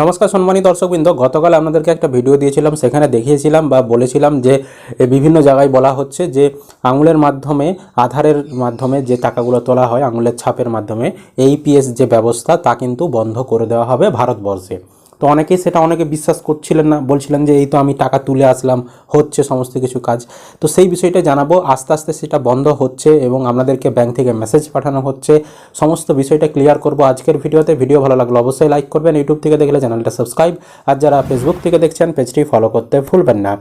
নমস্কার সম্মানিত দর্শকবৃন্দ, গতকাল আপনাদেরকে একটা ভিডিও দিয়েছিলাম, সেখানে দেখিয়েছিলাম বা বলেছিলাম যে বিভিন্ন জায়গায় বলা হচ্ছে যে, আঙুলের মাধ্যমে, আধারের মাধ্যমে যে টাকাগুলো তোলা হয়, আঙুলের ছাপের মাধ্যমে এইপিএস যে ব্যবস্থা, তা কিন্তু বন্ধ করে দেওয়া হবে ভারতবর্ষে। তো অনেকেই সেটা অনেকে বিশ্বাস করছিলেন না, বলছিলেন যে এই তো আমি টাকা তুলে আসলাম, হচ্ছে সমস্ত কিছু কাজ। তো সেই বিষয়টা জানাব, আস্তে আস্তে সেটা বন্ধ হচ্ছে এবং আপনাদেরকে ব্যাংক থেকে মেসেজ পাঠানো হচ্ছে। সমস্ত বিষয়টা ক্লিয়ার করব আজকের ভিডিওতে। ভিডিও ভালো লাগল অবশ্যই লাইক করবেন। ইউটিউব থেকে দেখলে চ্যানেলটা সাবস্ক্রাইব আর যারা ফেসবুক থেকে দেখছেন পেজটি ফলো করতে ভুলবেন না।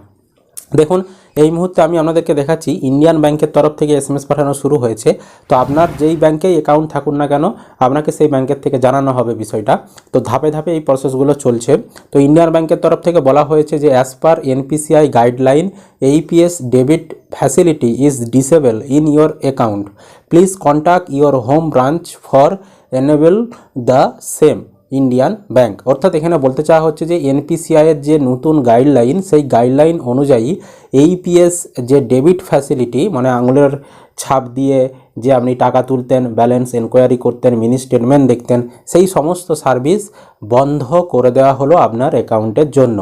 দেখুন, এই মুহূর্তে আমি আপনাদেরকে দেখাচ্ছি ইন্ডিয়ান ব্যাংকের তরফ থেকে এসএমএস পাঠানো শুরু হয়েছে। তো আপনার যেই ব্যাংকেই অ্যাকাউন্ট থাকুন না কেন, আপনাকে সেই ব্যাংকের থেকে জানানো হবে বিষয়টা। তো ধাপে ধাপে এই প্রসেসগুলো চলছে। তো ইন্ডিয়ান ব্যাংকের তরফ থেকে বলা হয়েছে যে as per NPCI guideline AEPS debit facility is disable in your account please contact your home branch for enable the same Indian bank অর্থাৎ এখানে বলতে চাওয়া হচ্ছে যে এনপিসিআই এর যে নতুন গাইডলাইন সেই গাইডলাইন অনুযায়ী এইপিএস যে ডেবিট ফ্যাসিলিটি মানে আঙুলের ছাপ দিয়ে যে আপনি টাকা তুলতেন ব্যালেন্স এনকোয়ারি করতেন মিনি স্টেটমেন্ট দেখতেন, সেই সমস্ত সার্ভিস বন্ধ করে দেওয়া হলো আপনার অ্যাকাউন্টের জন্য।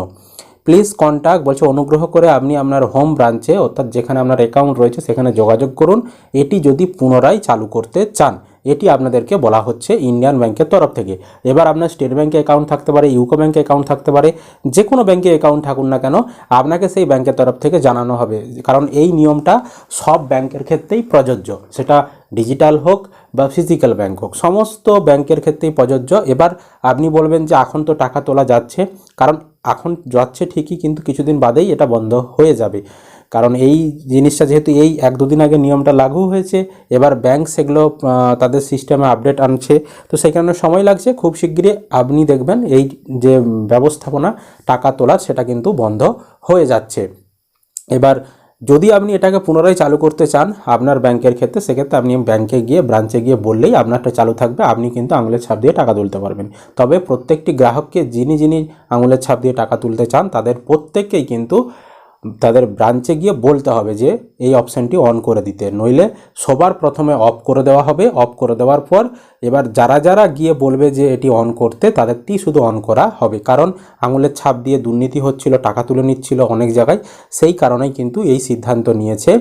প্লিজ কন্ট্যাক্ট বলছে, অনুগ্রহ করে আপনি আপনার হোম ব্রাঞ্চে অর্থাৎ যেখানে আপনার অ্যাকাউন্ট রয়েছে, সেখানে যোগাযোগ করুন। এটি যদি পুনরায় চালু করতে চান। এটি আপনাদেরকে বলা হচ্ছে ইন্ডিয়ান ব্যাংকের তরফ থেকে। এবার আপনার স্টেট ব্যাংকে অ্যাকাউন্ট থাকতে পারে, ইউকো ব্যাংকে অ্যাকাউন্ট থাকতে পারে যে কোনো ব্যাংকে অ্যাকাউন্ট থাকুন না কেন, আপনাকে সেই ব্যাংকের তরফ থেকে জানানো হবে। কারণ এই নিয়মটা সব ব্যাংকের ক্ষেত্রেই প্রযোজ্য। সেটা ডিজিটাল হোক বা ফিজিক্যাল ব্যাংক হোক, সমস্ত ব্যাংকের ক্ষেত্রেই প্রযোজ্য। এবার আপনি বলবেন যে এখন তো টাকা তোলা যাচ্ছে, কারণ এখন যাচ্ছে ঠিকই, কিন্তু কিছুদিন বাদেই এটা বন্ধ হয়ে যাবে। কারণ এই জিনিসটা যেহেতু এই এক দুদিন আগে নিয়মটা লাগু হয়েছে, এবার ব্যাংক সেগুলো তাদের সিস্টেমে আপডেট আনছে। তো সেই কারণে সময় লাগছে, খুব শিগগিরই আপনি দেখবেন এই যে ব্যবস্থাপনা, টাকা তোলার সেটা কিন্তু বন্ধ হয়ে যাচ্ছে। এবার যদি আপনি এটাকে পুনরায় চালু করতে চান আপনার ব্যাংকের ক্ষেত্রে, সেক্ষেত্রে আপনি ব্যাংকে গিয়ে ব্রাঞ্চে গিয়ে বললেই আপনারটা চালু থাকবে, আপনি কিন্তু আঙুলের ছাপ দিয়ে টাকা তুলতে পারবেন। তবে প্রত্যেকটি গ্রাহককে যিনি যিনি আঙুলের ছাপ দিয়ে টাকা তুলতে চান, তাদের প্রত্যেককেই কিন্তু তাদের ব্রাঞ্চে গিয়ে বলতে হবে যে, এই অপশানটি অন করে দিতে। নইলে সবার প্রথমে অফ করে দেওয়া হবে। অফ করে দেওয়ার পর এবার যারা যারা গিয়ে বলবে যে, এটি অন করতে, তাদেরটি শুধু অন করা হবে। কারণ আঙুলের ছাপ দিয়ে দুর্নীতি হচ্ছিল, টাকা তুলে নিচ্ছিল অনেক জায়গায়। সেই কারণেই কিন্তু এই সিদ্ধান্ত নিয়েছে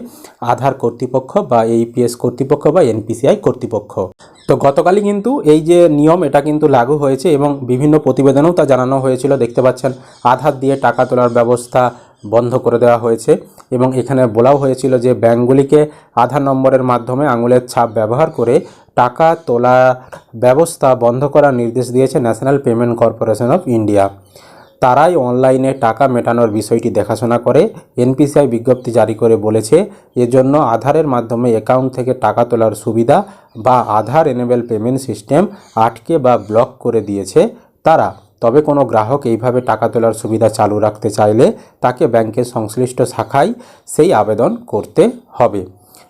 আধার কর্তৃপক্ষ বা এইপিএস কর্তৃপক্ষ বা এনপিসিআই কর্তৃপক্ষ। তো গতকালই কিন্তু এই যে নিয়ম, এটা কিন্তু লাগু হয়েছে এবং বিভিন্ন প্রতিবেদনেও তা জানানো হয়েছিল। দেখতে পাচ্ছেন, আধার দিয়ে টাকা তোলার ব্যবস্থা বন্ধ করে দেওয়া হয়েছে এবং এখানে বলাও হয়েছিল যে ব্যাঙ্কগুলিকে আধার নম্বরের মাধ্যমে আঙুলের ছাপ ব্যবহার করে টাকা তোলা ব্যবস্থা বন্ধ করার নির্দেশ দিয়েছে national payment corporation of India. তারাই অনলাইনে টাকা মেটানোর বিষয়টি দেখাশোনা করে, এনপিসিআই বিজ্ঞপ্তি জারি করে বলেছে, এজন্য আধারের মাধ্যমে অ্যাকাউন্ট থেকে টাকা তোলার সুবিধা বা আধার এনেবেল পেমেন্ট সিস্টেম আটকে বা ব্লক করে দিয়েছে তারা। তবে কোনো গ্রাহক এইভাবে টাকা তোলার সুবিধা চালু রাখতে চাইলে তাকে ব্যাংকের সংশ্লিষ্ট শাখায় সেই আবেদন করতে হবে।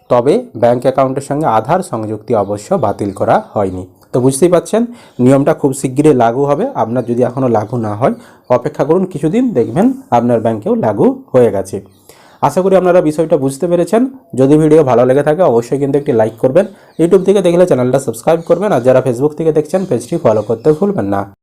তবে ব্যাংক অ্যাকাউন্টের সঙ্গে আধার সংযুক্তি অবশ্য বাতিল করা হয়নি। তো বুঝতেই পাচ্ছেন, নিয়মটা খুব শিগগিরই লাগু হবে। আপনার যদি এখনও লাগু না হয়, অপেক্ষা করুন, কিছুদিন দেখবেন আপনার ব্যাংকেও লাগু হয়ে গেছে। আশা করি আপনারা বিষয়টা বুঝতে পেরেছেন। যদি ভিডিও ভালো লেগে থাকে, অবশ্যই কিন্তু একটি লাইক করবেন। ইউটিউব থেকে দেখলে চ্যানেলটা সাবস্ক্রাইব করবেন। আর যারা ফেসবুক থেকে দেখছেন, পেজটি ফলো করতে ভুলবেন না।